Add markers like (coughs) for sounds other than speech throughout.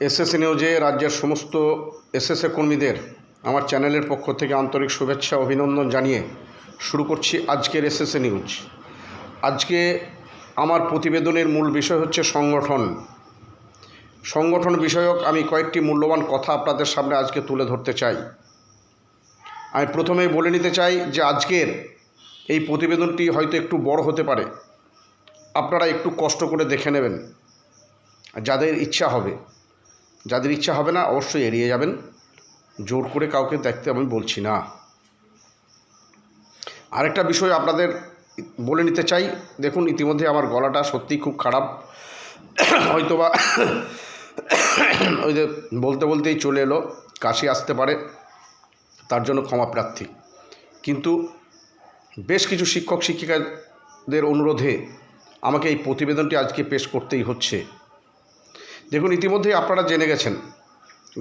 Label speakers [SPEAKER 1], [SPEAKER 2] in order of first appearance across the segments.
[SPEAKER 1] SSA নিউজে রাজ্যের সমস্ত এসএসএ কর্মীদের আমার চ্যানেলের পক্ষ থেকে আন্তরিক শুভেচ্ছা, অভিনন্দন জানিয়ে শুরু করছি আজকের এসএসএ নিউজ। আজকে আমার প্রতিবেদনের মূল বিষয় হচ্ছে সংগঠন। সংগঠন বিষয়ক আমি কয়েকটি মূল্যবান কথা আপনাদের সামনে আজকে তুলে ধরতে চাই। আমি প্রথমেই বলে নিতে চাই যে আজকের এই প্রতিবেদনটি হয়তো একটু বড় হতে পারে। আপনারা একটু কষ্ট করে দেখে নেবেন। যাদের ইচ্ছা হবে। যাদের ইচ্ছা হবে না, অবশ্যই এড়িয়ে যাবেন। জোর করে কাউকে দেখতে আমি বলছি না। আরেকটা বিষয় আপনাদের বলে নিতে চাই। দেখুন, ইতিমধ্যে আমার গলাটা সত্যিই খুব খারাপ। হয়তোবা ওই যে বলতে বলতেই চলে এলো, কাশি আসতে পারে, তার জন্য ক্ষমা প্রার্থী। কিন্তু বেশ কিছু শিক্ষক, শিক্ষিকাদের অনুরোধে আমাকে এই প্রতিবেদনটি আজকে পেশ করতেই হচ্ছে। দেখুন, ইতিমধ্যেই আপনারা জেনে গেছেন,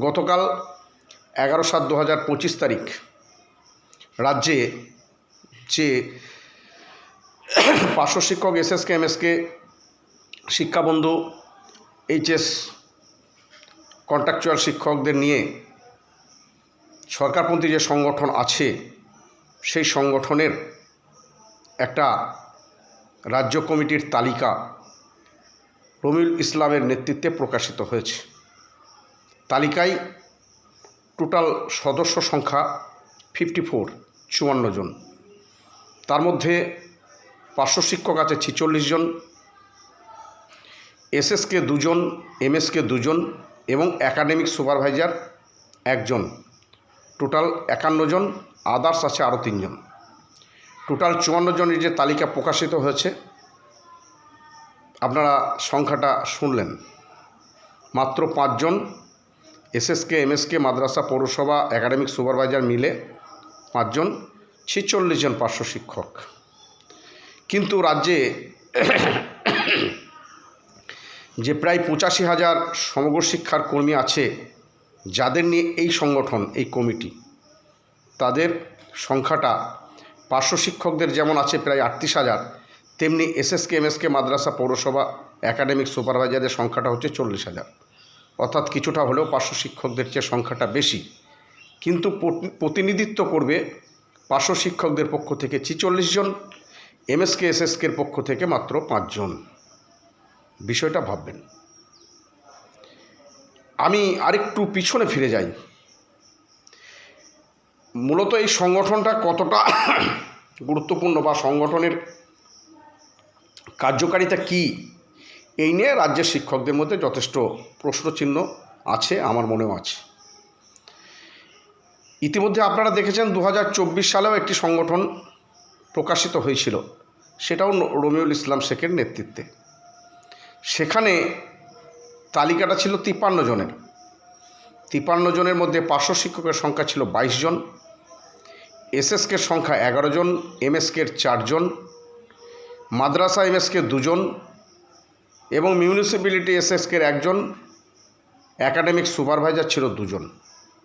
[SPEAKER 1] গতকাল এগারো সাত দু হাজার পঁচিশ তারিখ রাজ্যে যে পার্শ্ব শিক্ষক এসএসকে, এমএসকে, শিক্ষাবন্ধু, এইচএস কন্ট্রাকচুয়াল শিক্ষকদের নিয়ে সরকারপন্থী যে সংগঠন আছে, সেই সংগঠনের একটা রাজ্য কমিটির তালিকা রমিউল ইসলামের নেতৃত্বে প্রকাশিত হয়েছে। তালিকায় টোটাল সদস্য সংখ্যা ফিফটি ফোর, চুয়ান্ন জন। তার মধ্যে পার্শ্ব শিক্ষক আছে ছিচল্লিশ জন, এসএসকে দুজন, এমএসকে দুজন এবং একাডেমিক সুপারভাইজার একজন। টোটাল একান্ন জন, আদার্স আছে আরও তিনজন। টোটাল চুয়ান্ন জনের যে তালিকা প্রকাশিত হয়েছে আপনারা সংখ্যাটা শুনলেন। মাত্র পাঁচজন এসএসকে, এমএসকে, মাদ্রাসা, পৌরসভা, একাডেমিক সুপারভাইজার মিলে পাঁচজন, ছেচল্লিশ জন পার্শ্ব শিক্ষক। কিন্তু রাজ্যে যে প্রায় পঁচাশি হাজার সমগ্র শিক্ষার কর্মী আছে, যাদের নিয়ে এই সংগঠন, এই কমিটি, তাদের সংখ্যাটা পার্শ্ব শিক্ষকদের যেমন আছে প্রায় আটত্রিশ হাজার তেমনি এসএসকে, এমএসকে, মাদ্রাসা, পৌরসভা, একাডেমিক সুপারভাইজারের সংখ্যাটা হচ্ছে চল্লিশ হাজার। অর্থাৎ কিছুটা হলেও পার্শ্ব শিক্ষকদের চেয়ে সংখ্যাটা বেশি। কিন্তু প্রতিনিধিত্ব করবে পার্শ্ব শিক্ষকদের পক্ষ থেকে ছিচল্লিশ জন, এমএসকে, এসএসকের পক্ষ থেকে মাত্র পাঁচজন বিষয়টা ভাববেন। আমি আরেকটু পিছনে ফিরে যাই। মূলত এই সংগঠনটা কতটা (coughs) গুরুত্বপূর্ণ বা সংগঠনের কার্যকারিতা কি? এই নিয়ে রাজ্যের শিক্ষকদের মধ্যে যথেষ্ট প্রশ্নচিহ্ন আছে, আমার মনেও আছে। ইতিমধ্যে আপনারা দেখেছেন দু হাজার চব্বিশ সালেও একটি সংগঠন প্রকাশিত হয়েছিল, সেটাও রমিউল ইসলাম শেখের নেতৃত্বে। সেখানে তালিকাটা ছিল তিপ্পান্ন জনের। তিপ্পান্ন জনের মধ্যে পার্শ্ব শিক্ষকের সংখ্যা ছিল বাইশ জন, এসএসকের সংখ্যা এগারো জন, এমএসকের চারজন মাদ্রাসা এমএসকে দুজন এবং মিউনিসিপ্যালিটি এসএসকের একজন, একাডেমিক সুপারভাইজার ছিল দুজন।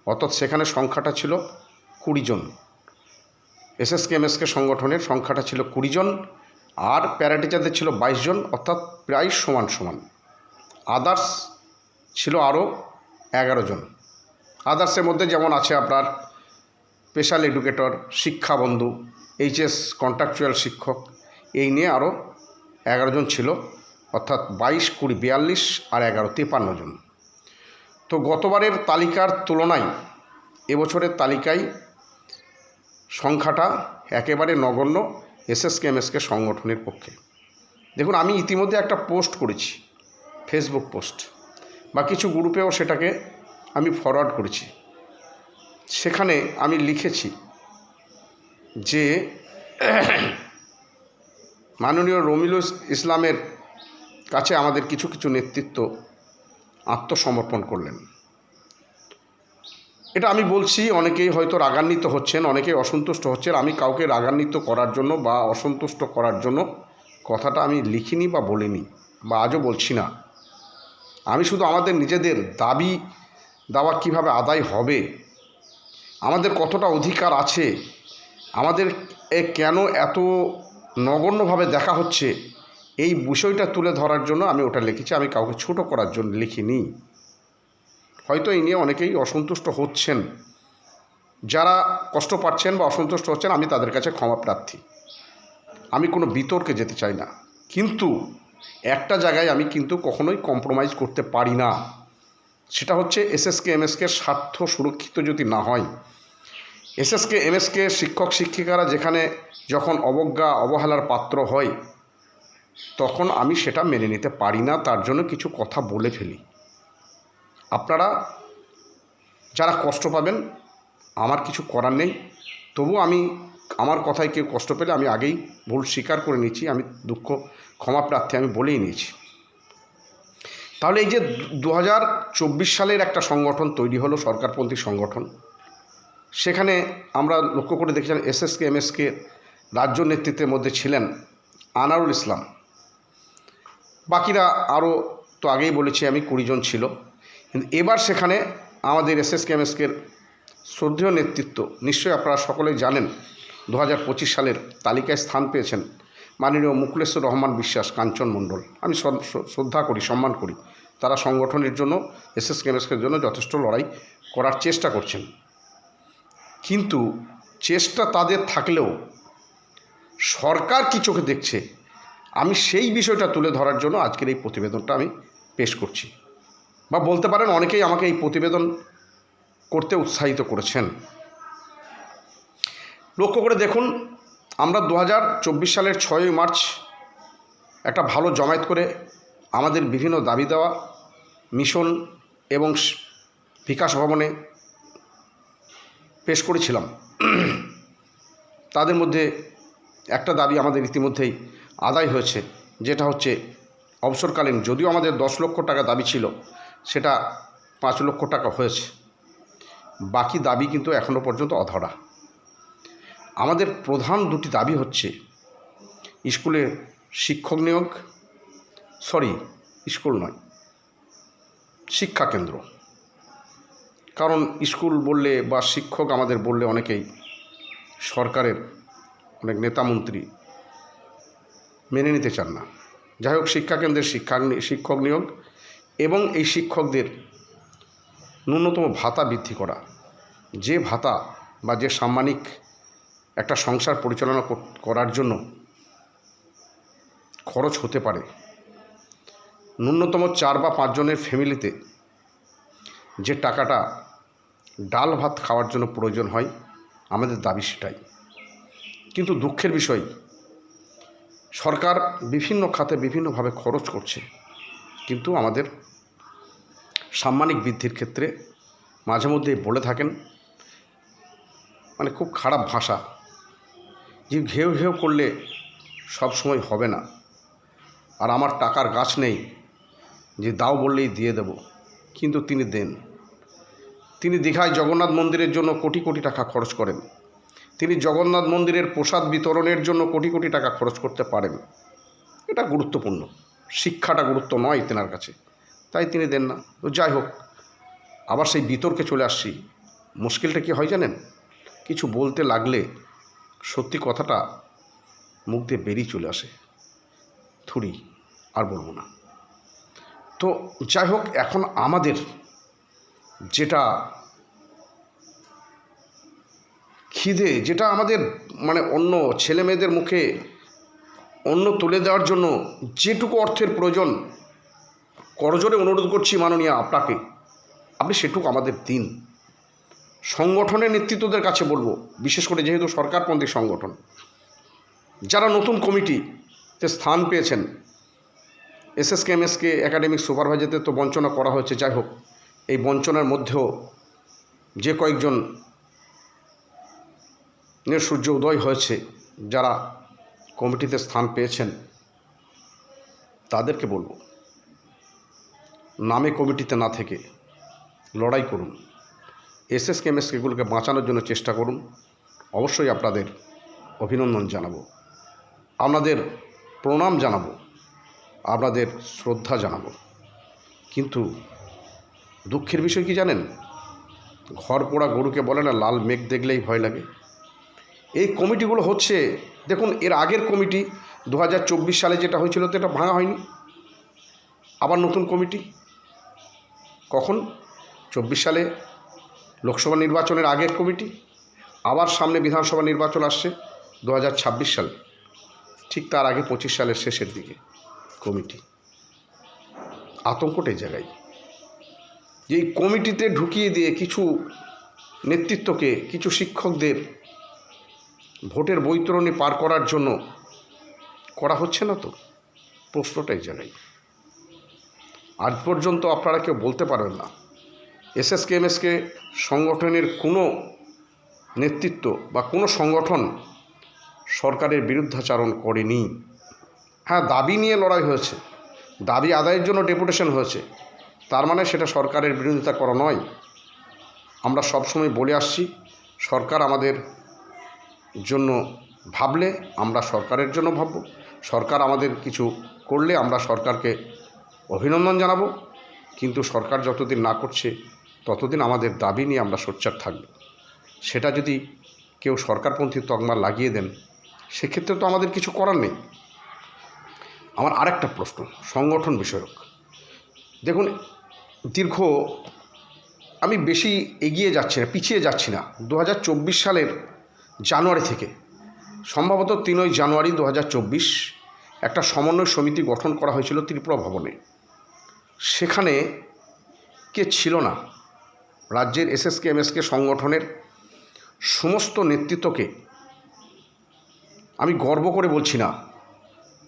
[SPEAKER 1] অর্থাৎ সেখানে সংখ্যাটা ছিল কুড়ি জন। এসএসকে এমএসকে সংগঠনের সংখ্যাটা ছিল কুড়ি জন আর প্যারাটিচারদের ছিল বাইশ জন, অর্থাৎ প্রায় সমান সমান। আদার্স ছিল আরও এগারো জন। আদার্সের মধ্যে যেমন আছে আপনার স্পেশাল এডুকেটর, শিক্ষাবন্ধু, এইচএস কন্ট্রাকচুয়াল শিক্ষক এই নিয়ে আরও এগারো জন ছিল, অর্থাৎ বাইশ, কুড়ি, বিয়াল্লিশ আর এগারো তিপ্পান্ন জন। তো গতবারের তালিকার তুলনায় এবছরের তালিকায় সংখ্যাটা একেবারে নগণ্য এসএসকে এমএসকে সংগঠনের পক্ষে। দেখুন, আমি ইতিমধ্যে একটা পোস্ট করেছি, ফেসবুক পোস্ট, বা কিছু গ্রুপেও সেটাকে আমি ফরওয়ার্ড করেছি। সেখানে আমি লিখেছি যে মাননীয় রমিল ইসলামের কাছে আমাদের কিছু কিছু নেতৃত্ব আত্মসমর্পণ করলেন। এটা আমি বলছি, অনেকেই হয়তো রাগান্বিত হচ্ছেন, অনেকেই অসন্তুষ্ট হচ্ছেন। আমি কাউকে রাগান্বিত করার জন্য বা অসন্তুষ্ট করার জন্য কথাটা আমি লিখিনি বা বলিনি বা আজও বলছি না। আমি শুধু আমাদের নিজেদের দাবি দাওয়া কীভাবে আদায় হবে, আমাদের কতটা অধিকার আছে, আমাদের এ কেন এত নগণ্যভাবে দেখা হচ্ছে, এই বিষয়টা তুলে ধরার জন্য আমি ওটা লিখেছি, আমি কাউকে ছোট করার জন্য লিখিনি। হয়তো এই নিয়ে অনেকেই অসন্তুষ্ট হচ্ছেন। যারা কষ্ট পাচ্ছেন বা অসন্তুষ্ট হচ্ছেন, আমি তাদের কাছে ক্ষমা প্রার্থী। আমি কোনো বিতর্কে যেতে চাই না। কিন্তু একটা জায়গায় আমি কিন্তু কখনোই কম্প্রোমাইজ করতে পারি না। সেটা হচ্ছে এসএসকে, এমএসকে স্বার্থ সুরক্ষিত যদি না হয় এসএসকে, এমএসকে শিক্ষক, শিক্ষিকারা যেখানে যখন অবজ্ঞা, অবহেলার পাত্র হয়, তখন আমি সেটা মেনে নিতে পারি না, তার জন্য কিছু কথা বলে ফেলি। আপনারা যারা কষ্ট পাবেন, আমার কিছু করার নেই, তবু আমি, আমার কথায় কেউ কষ্ট পেলে আমি আগেই ভুল স্বীকার করে নিয়েছি, আমি দুঃখ, ক্ষমা প্রার্থী আমি বলেই নিয়েছি। তাহলে এই যে দু হাজার চব্বিশ সালের একটা সংগঠন তৈরি হলো, সরকারপন্থী সংগঠন সেখানে আমরা লক্ষ্য করে দেখছিলাম এসএসকে, এমএসকে রাজ্য নেতৃত্বের মধ্যে ছিলেন আনারুল ইসলাম। বাকিরা আরও তো আগেই বলেছি আমি কুড়িজন ছিল। কিন্তু এবার সেখানে আমাদের এসএসকে এমএসকের শ্রদ্ধেয় নেতৃত্ব, নিশ্চয়ই আপনারা সকলেই জানেন দু হাজার পঁচিশ সালের তালিকায় স্থান পেয়েছেন মাননীয় মুকুলেশ্বর রহমান বিশ্বাস কাঞ্চন মণ্ডল। আমি শ্র- শ্র- শ্রদ্ধা করি, সম্মান করি। তারা সংগঠনের জন্য এসএস কেমএসকের জন্য যথেষ্ট লড়াই করার চেষ্টা করছেন। কিন্তু চেষ্টা তাদের থাকলেও সরকার কি চোখে দেখছে, আমি সেই বিষয়টা তুলে ধরার জন্য আজকের এই প্রতিবেদনটা আমি পেশ করছি। বা বলতে পারেন অনেকেই আমাকে এই প্রতিবেদন করতে উৎসাহিত করেছেন। লক্ষ্য করে দেখুন, আমরা দু হাজার চব্বিশ সালের ছয়ই মার্চ একটা ভালো জমায়েত করে আমাদের বিভিন্ন দাবি দেওয়া, মিশন এবং বিকাশ ভবনে পেশ করেছিলাম। তাদের মধ্যে একটা দাবি আমাদের ইতিমধ্যেই আদায় হয়েছে, যেটা হচ্ছে অবসরকালীন, যদিও আমাদের দশ লক্ষ টাকা দাবি ছিল, সেটা পাঁচ লক্ষ টাকা হয়েছে। বাকি দাবি কিন্তু এখনও পর্যন্ত অধরা। আমাদের প্রধান দুটি দাবি হচ্ছে, স্কুলে শিক্ষক নিয়োগ, সরি, স্কুল নয়, শিক্ষা কেন্দ্র। কারণ স্কুল বললে বা শিক্ষক আমাদের বললে অনেকেই, সরকারের অনেক নেতামন্ত্রী মেনে নিতে চান না। যাই হোক শিক্ষাকেন্দ্রের শিক্ষা শিক্ষক নিয়োগ এবং এই শিক্ষকদের ন্যূনতম ভাতা বৃদ্ধি করা। যে ভাতা বা যে সাম্মানিক একটা সংসার পরিচালনা করার জন্য খরচ হতে পারে, ন্যূনতম চার বা পাঁচজনের ফ্যামিলিতে যে টাকাটা ডাল ভাত খাওয়ার জন্য প্রয়োজন হয়, আমাদের দাবি সেটাই। কিন্তু দুঃখের বিষয়, সরকার বিভিন্ন খাতে বিভিন্নভাবে খরচ করছে, কিন্তু আমাদের সাম্মানিক বৃদ্ধির ক্ষেত্রে মাঝে মধ্যেই বলে থাকেন মানে খুব খারাপ ভাষা, যে ঘেউ ঘেউ করলে সব সময় হবে না, আর আমার টাকার গাছ নেই, যে দাও বললেই দিয়ে দেব, কিন্তু তিনি দেন। তিনি দীঘায় জগন্নাথ মন্দিরের জন্য কোটি কোটি টাকা খরচ করেন। তিনি জগন্নাথ মন্দিরের প্রসাদ বিতরণের জন্য কোটি কোটি টাকা খরচ করতে পারেন। এটা গুরুত্বপূর্ণ। শিক্ষাটা গুরুত্ব নয় তেনার কাছে। তাই তিনি দেন না। তো যাই হোক, আবার সেই বিতর্কে চলে আসছি। মুশকিলটা কি হয় জানেন? কিছু বলতে লাগলে সত্যি কথাটা মুখ দিয়ে বেরিয়ে চলে আসে। থুড়ি আর বলব না। তো যাই হোক, এখন আমাদের যেটা খিদে, যেটা আমাদের মানে অন্য ছেলে মেয়েদের মুখে অন্য তুলে দেওয়ার জন্য যেটুকু অর্থের প্রয়োজন করজোরে অনুরোধ করছি মাননীয় আপনাকে, আপনি সেটুকু আমাদের দিন। সংগঠনের নেতৃত্বদের কাছে বলব, বিশেষ করে যেহেতু সরকারপন্থী সংগঠন, যারা নতুন কমিটিতে স্থান পেয়েছেন, এসএসকে, এমএসকে, একাডেমিক সুপারভাইজারদের তো বঞ্চনা করা হয়েছে, যাই হোক, এই বঞ্চনার মধ্যেও যে কয়েকজন সূর্য উদয় হয়েছে, যারা কমিটিতে স্থান পেয়েছেন, তাদেরকে বলব, নামে কমিটিতে না থেকে লড়াই করুন। এস এস এসএস কেমএসকেগুলোকে বাঁচানোর জন্য চেষ্টা করুন। অবশ্যই আপনাদের অভিনন্দন জানাব। আপনাদের প্রণাম জানাব, আপনাদের শ্রদ্ধা জানাব। কিন্তু দুঃখের বিষয় কি জানেন? ঘর পোড়া গরুকে বলে না, লাল মেঘ দেখলেই ভয় লাগে। এই কমিটিগুলো হচ্ছে, দেখুন, এর আগের কমিটি দু হাজার চব্বিশ সালে যেটা হয়েছিল, তো এটা ভাঙা হয়নি। আবার নতুন কমিটি। কখন? চব্বিশ সালে লোকসভা নির্বাচনের আগের কমিটি, আবার সামনে বিধানসভা নির্বাচন আসছে দু হাজার ছাব্বিশ সালে। ঠিক তার আগে পঁচিশ সালের শেষের দিকে কমিটি। আতঙ্কটাই জায়গায়। যে কমিটিতে ঢুকিয়ে দিয়ে কিছু নেতৃত্বকে, কিছু শিক্ষকদের ভোটের বৈতরণী পার করার জন্য করা হচ্ছে না তো? প্রশ্নটাই জায়গায় আজ পর্যন্ত আপনারা কেউ বলতে পারবেন না। এসএসকে এমএসকে সংগঠনের কোনো নেতৃত্ব বা কোনো সংগঠন সরকারের বিরুদ্ধাচারণ করেনি। হ্যাঁ দাবি নিয়ে লড়াই হয়েছে। দাবি আদায়ের জন্য ডেপুটেশন হয়েছে। তার মানে সেটা সরকারের বিরোধিতা করা নয়। আমরা সবসময় বলে আসছি, সরকার আমাদের জন্য ভাবলে আমরা সরকারের জন্য ভাবব। সরকার আমাদের কিছু করলে আমরা সরকারকে অভিনন্দন জানাব। কিন্তু সরকার যতদিন না করছে, ততদিন আমাদের দাবি নিয়ে আমরা সোচ্চার থাকব। সেটা যদি কেউ সরকারপন্থী তকমা লাগিয়ে দেন, সেক্ষেত্রে তো আমাদের কিছু করার নেই। আমার আরেকটা প্রশ্ন, সংগঠন বিষয়ক। দেখুন, দীর্ঘ আমি বেশি এগিয়ে যাচ্ছি না, পিছিয়ে যাচ্ছি না। দু হাজার চব্বিশ সালের জানুয়ারি থেকে। সম্ভবত তিনই জানুয়ারি দু হাজার চব্বিশ একটা সমন্বয় সমিতি গঠন করা হয়েছিল ত্রিপুরা ভবনে। সেখানে কে ছিল না, রাজ্যের এসএসকে, এমএসকে সংগঠনের সমস্ত নেতৃত্বকে আমি গর্ব করে বলছি না।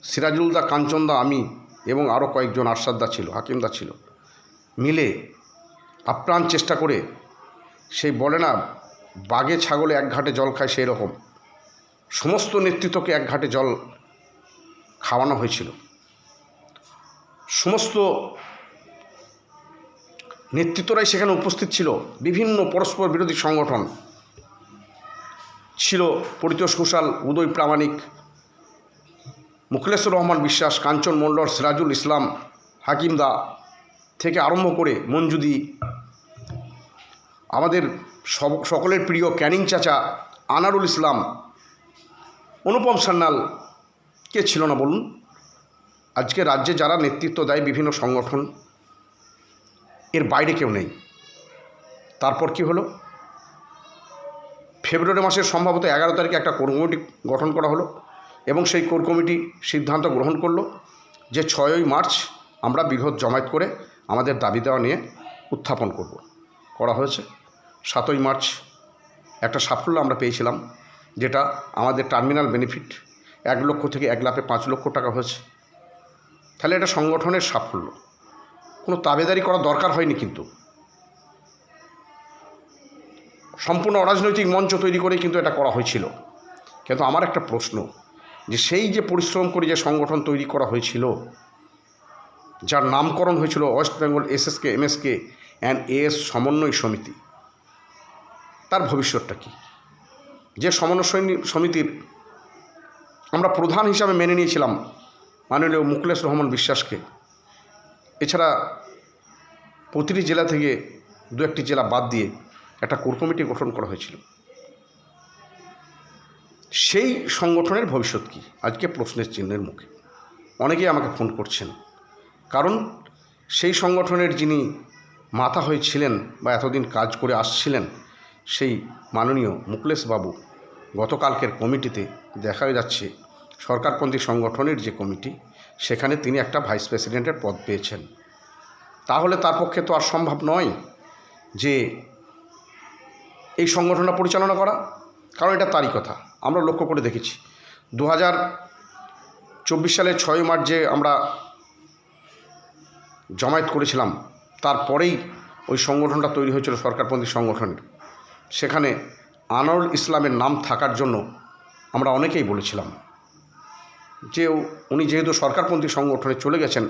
[SPEAKER 1] সিরাজুলদা, কাঞ্চনদা, আমি এবং আরও কয়েকজন আরশাদদা ছিল, হাকিমদা ছিল। মিলে আপ্রাণ চেষ্টা করে সেই বলে না বাঘে ছাগলে এক ঘাটে জল খায় সেই রকম সমস্ত নেতৃত্বকে এক ঘাটে জল খাওয়ানো হয়েছিল। সমস্ত নেতৃত্বরাই সেখানে উপস্থিত ছিল। বিভিন্ন পরস্পর বিরোধী সংগঠন ছিল। পরিতোষ ঘোষাল, উদয় প্রামাণিক, মুখলেসুর রহমান বিশ্বাস, কাঞ্চন মন্ডল সিরাজুল ইসলাম হাকিমদা থেকে আরম্ভ করে মঞ্জুদি। আমাদের সব, সকলের প্রিয় ক্যানিং চাচা আনারুল ইসলাম, অনুপম সান্যাল, কে ছিল না বলুন? আজকে রাজ্যে যারা নেতৃত্ব দেয় বিভিন্ন সংগঠন, এর বাইরে কেউ নেই। তারপর কি হলো? ফেব্রুয়ারি মাসের সম্ভবত এগারো তারিখে একটা কোর কমিটি গঠন করা হলো এবং সেই কোর কমিটি সিদ্ধান্ত গ্রহণ করল যে ছয়ই মার্চ আমরা বৃহৎ জমায়েত করে আমাদের দাবি দেওয়া নিয়ে উত্থাপন করব। করা হয়েছে। সাতই মার্চ একটা সাফল্য আমরা পেয়েছিলাম, যেটা আমাদের টার্মিনাল বেনিফিট এক লক্ষ থেকে এক লাখে পাঁচ লক্ষ টাকা হয়েছে। তাহলে এটা সংগঠনের সাফল্য। কোনো তাবেদারি করা দরকার হয়নি কিন্তু। সম্পূর্ণ অরাজনৈতিক মঞ্চ তৈরি করেই কিন্তু এটা করা হয়েছিল। কিন্তু আমার একটা প্রশ্ন, যে সেই যে পরিশ্রম করে যে সংগঠন তৈরি করা হয়েছিল, যার নামকরণ হয়েছিল West Bengal SSK, MSK and AS সমন্বয় সমিতি ভবিষ্যৎটা কী? যে সমন্বয় সমিতির আমরা প্রধান হিসাবে মেনে নিয়েছিলাম মাননীয় মুকলেশ রহমান বিশ্বাসকে। এছাড়া প্রতিটি জেলা থেকে দু একটি জেলা বাদ দিয়ে একটা কোর কমিটি গঠন করা হয়েছিল। সেই সংগঠনের ভবিষ্যৎ কী? আজকে প্রশ্নের চিহ্নের মুখে। অনেকেই আমাকে ফোন করছেন। কারণ সেই সংগঠনের যিনি মাথা হয়েছিলেন বা এতদিন কাজ করে আসছিলেন সেই মাননীয় মুকলেশ বাবু গতকালকের কমিটিতে দেখা যাচ্ছে, সরকারপন্থী সংগঠনের যে কমিটি, সেখানে তিনি একটা ভাইস প্রেসিডেন্টের পদ পেয়েছেন। তাহলে তার পক্ষে তো আর সম্ভব নয় যে এই সংগঠনটা পরিচালনা করা, কারণ এটা তারই কথা। আমরা লক্ষ্য করে দেখেছি দু হাজার চব্বিশ সালের ছয় মার্চ যে আমরা জমায়েত করেছিলাম, তারপরেই ওই সংগঠনটা তৈরি হয়েছিল সরকারপন্থী সংগঠনের। সেখানে আনোয়ারুল ইসলামের নাম থাকার জন্য আমরা অনেকেই বলেছিলাম যে উনি যেহেতু সরকারপন্থী সংগঠনে চলে গেছেন,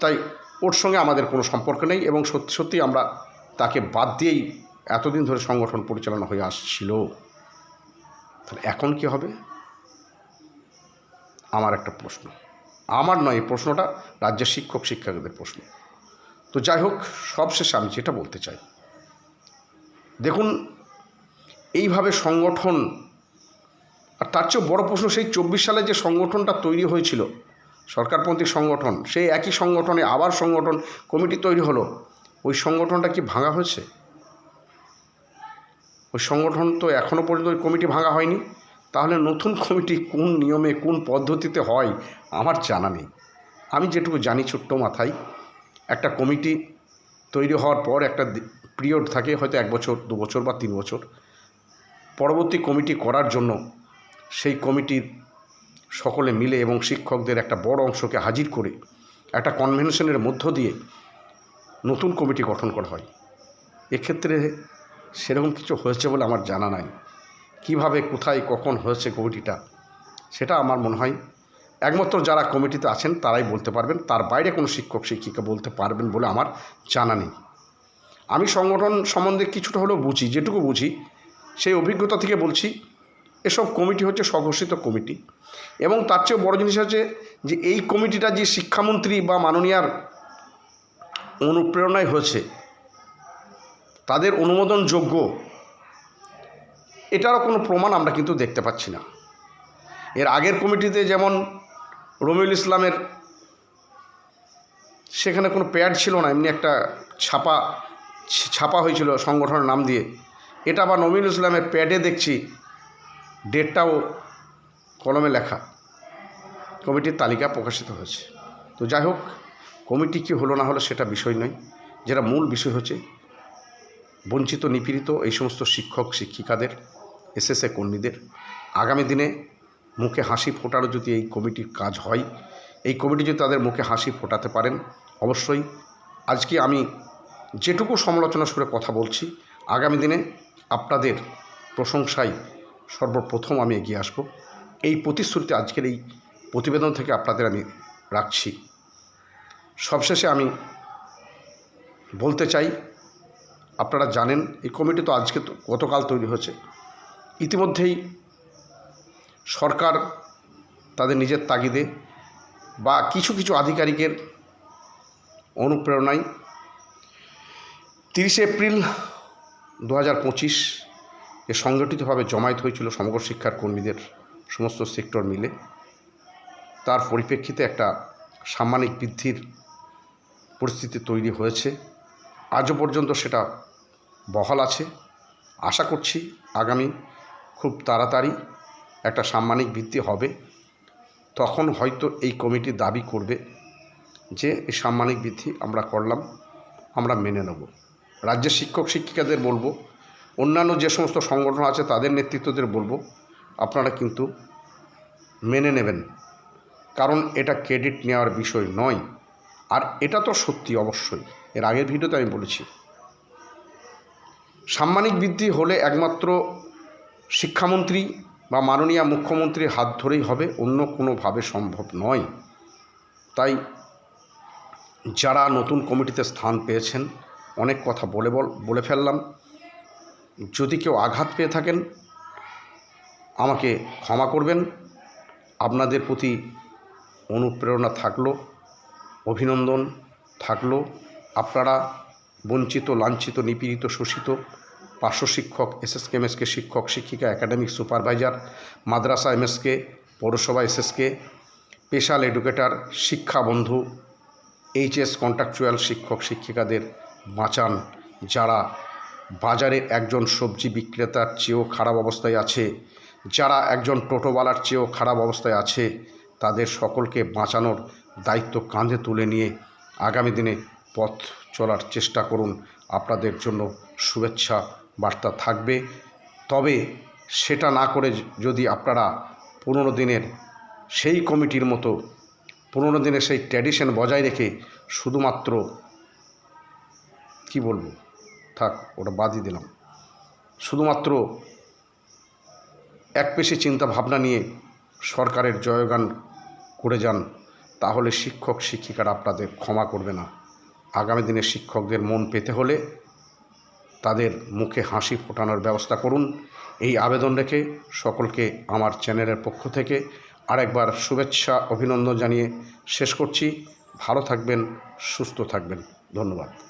[SPEAKER 1] তাই ওর সঙ্গে আমাদের কোনো সম্পর্ক নেই এবং সত্যি সত্যি আমরা তাকে বাদ দিয়েই এতদিন ধরে সংগঠন পরিচালনা হয়ে আসছিল। তাহলে এখন কি হবে? আমার একটা প্রশ্ন। আমার নয়, এই প্রশ্নটা রাজ্যের শিক্ষক শিক্ষকদের প্রশ্ন। তো যাই হোক, সবশেষে আমি যেটা বলতে চাই দেখুন, এইভাবে সংগঠন, আর তার চেয়েও বড় প্রশ্ন সেই চব্বিশ সালে যে সংগঠনটা তৈরি হয়েছিল, সরকারপন্থী সংগঠন, সেই একই সংগঠনে আবার সংগঠন, কমিটি তৈরি হলো, ওই সংগঠনটা কি ভাঙা হয়েছে? ওই সংগঠন তো এখনও পর্যন্ত ওই কমিটি ভাঙা হয়নি। তাহলে নতুন কমিটি কোন নিয়মে, কোন পদ্ধতিতে হয়, আমার জানা নেই। আমি যেটুকু জানি ছোট্ট মাথায়, একটা কমিটি তৈরি হওয়ার পর একটা পিরিয়ড থাকে হয়তো এক বছর, দু বছর বা তিন বছর। পরবর্তী কমিটি করার জন্য সেই কমিটির সকলে মিলে এবং শিক্ষকদের একটা বড় অংশকে হাজির করে একটা কনভেনশনের মধ্য দিয়ে নতুন কমিটি গঠন করা হয়। এক্ষেত্রে সেরকম কিছু হয়েছে বলে আমার জানা নাই। কীভাবে, কোথায়, কখন হয়েছে কমিটিটা, সেটা আমার মনে হয় একমাত্র যারা কমিটিতে আছেন তারাই বলতে পারবেন। তার বাইরে কোনো শিক্ষক, শিক্ষিকা বলতে পারবেন বলে আমার জানা নেই। আমি সংগঠন সম্বন্ধে কিছুটা হলেও বুঝি, যেটুকু বুঝি, সেই অভিজ্ঞতা থেকে বলছি, এসব কমিটি হচ্ছে স্বঘোষিত কমিটি। এবং তার চেয়েও বড় জিনিস আছে যে, এই কমিটিটা যে শিক্ষামন্ত্রী বা মাননীয়ার অনুপ্রেরণায় হয়েছে, তাদের অনুমোদনযোগ্য, এটারও কোনো প্রমাণ আমরা কিন্তু দেখতে পাচ্ছি না। এর আগের কমিটিতে যেমন রমিউল ইসলামের, সেখানে কোনো প্যাড ছিল না, এমনি একটা ছাপা ছাপা হয়েছিল সংগঠনের নাম দিয়ে। এটা আবার নবীন ইসলামের প্যাডে দেখছি, ডেটটাও কলমে লেখা। কমিটির তালিকা প্রকাশিত হয়েছে। তো যাই হোক, কমিটি কী হলো না হলো সেটা বিষয় নয়। যেটা মূল বিষয় হচ্ছে, বঞ্চিত, নিপীড়িত এই সমস্ত শিক্ষক, শিক্ষিকাদের, এসএসএ কর্মীদের আগামী দিনে মুখে হাসি ফোটারও যদি এই কমিটির কাজ হয়, এই কমিটি যদি তাদের মুখে হাসি ফোটাতে পারেন, অবশ্যই আজকে আমি যেটুকু সমালোচনা সুরে কথা বলছি, আগামী দিনে আপনাদের প্রশংসায় সর্বপ্রথম আমি এগিয়ে আসব। এই প্রতিশ্রুতি আজকের এই প্রতিবেদন থেকে আপনাদের আমি রাখছি। সবশেষে আমি বলতে চাই, আপনারা জানেন, এই কমিটি তো আজকে তো গতকাল তৈরি হয়েছে। ইতিমধ্যেই সরকার তাদের নিজের তাগিদে বা কিছু কিছু আধিকারিকের অনুপ্রেরণায় তিরিশে এপ্রিল দু হাজার পঁচিশ এ সংগঠিতভাবে জমায়েত হয়েছিল সমগ্র শিক্ষার কর্মীদের সমস্ত সেক্টর মিলে, তার পরিপ্রেক্ষিতে একটা সাম্মানিক বৃদ্ধির পরিস্থিতি তৈরি হয়েছে। আজও পর্যন্ত সেটা বহাল আছে। আশা করছি আগামী খুব তাড়াতাড়ি একটা সাম্মানিক বৃদ্ধি হবে। তখন হয়তো এই কমিটি দাবি করবে যে এই সাম্মানিক বৃদ্ধি আমরা করলাম, আমরা মেনে নেব। রাজ্যের শিক্ষক শিক্ষিকাদের বলব, অন্যান্য যে সমস্ত সংগঠন আছে তাদের নেতৃত্বদের বলব, আপনারা কিন্তু মেনে নেবেন। কারণ এটা ক্রেডিট নেওয়ার বিষয় নয়। আর এটা তো সত্যি অবশ্যই। এর আগের ভিডিওতে আমি বলেছি। সাম্মানিক বৃদ্ধি হলে একমাত্র শিক্ষামন্ত্রী বা মাননীয় মুখ্যমন্ত্রীর হাত ধরেই হবে, অন্য কোনোভাবে সম্ভব নয়। তাই যারা নতুন কমিটিতে স্থান পেয়েছেন অনেক কথা বলে বল ফেললাম। যদি কেউ আঘাত পেয়ে থাকেন, আমাকে ক্ষমা করবেন। আপনাদের প্রতি অনুপ্রেরণা থাকল, অভিনন্দন থাকল। আপনারা বঞ্চিত, লাঞ্ছিত, নিপীড়িত, শোষিত পার্শ্ব শিক্ষক এস এসএসকে এমএসকে শিক্ষক, শিক্ষিকা, একাডেমিক সুপারভাইজার, মাদ্রাসা, এমএসকে, পৌরসভা, এসএসকে, স্পেশাল এডুকেটর শিক্ষা বন্ধু এইচএস, কন্ট্রাকচুয়াল শিক্ষক, শিক্ষিকাদের বাঁচান। যারা বাজারে একজন সবজি বিক্রেতার চেয়েও খারাপ অবস্থায় আছে, যারা একজন টোটোওয়ালার চেয়েও খারাপ অবস্থায় আছে, তাদের সকলকে বাঁচানোর দায়িত্ব কাঁধে তুলে নিয়ে আগামী দিনে পথ চলার চেষ্টা করুন। আপনাদের জন্য শুভেচ্ছা বার্তা থাকবে। তবে সেটা না করে যদি আপনারা পনেরো দিনের সেই কমিটির মতো, পনেরো দিনের সেই ট্র্যাডিশন বজায় রেখে শুধুমাত্র কি বলব? থাক, ওটা বাদই দিলাম। শুধুমাত্র এক পেশে চিন্তা ভাবনা নিয়ে সরকারের জয়গান করে যান, তাহলে শিক্ষক শিক্ষিকারা আপনাদের ক্ষমা করবে না। আগামী দিনে শিক্ষকদের মন পেতে হলে তাদের মুখে হাসি ফোটানোর ব্যবস্থা করুন। এই আবেদন রেখে সকলকে আমার চ্যানেলের পক্ষ থেকে আরেকবার শুভেচ্ছা, অভিনন্দন জানিয়ে শেষ করছি। ভালো থাকবেন, সুস্থ থাকবেন। ধন্যবাদ।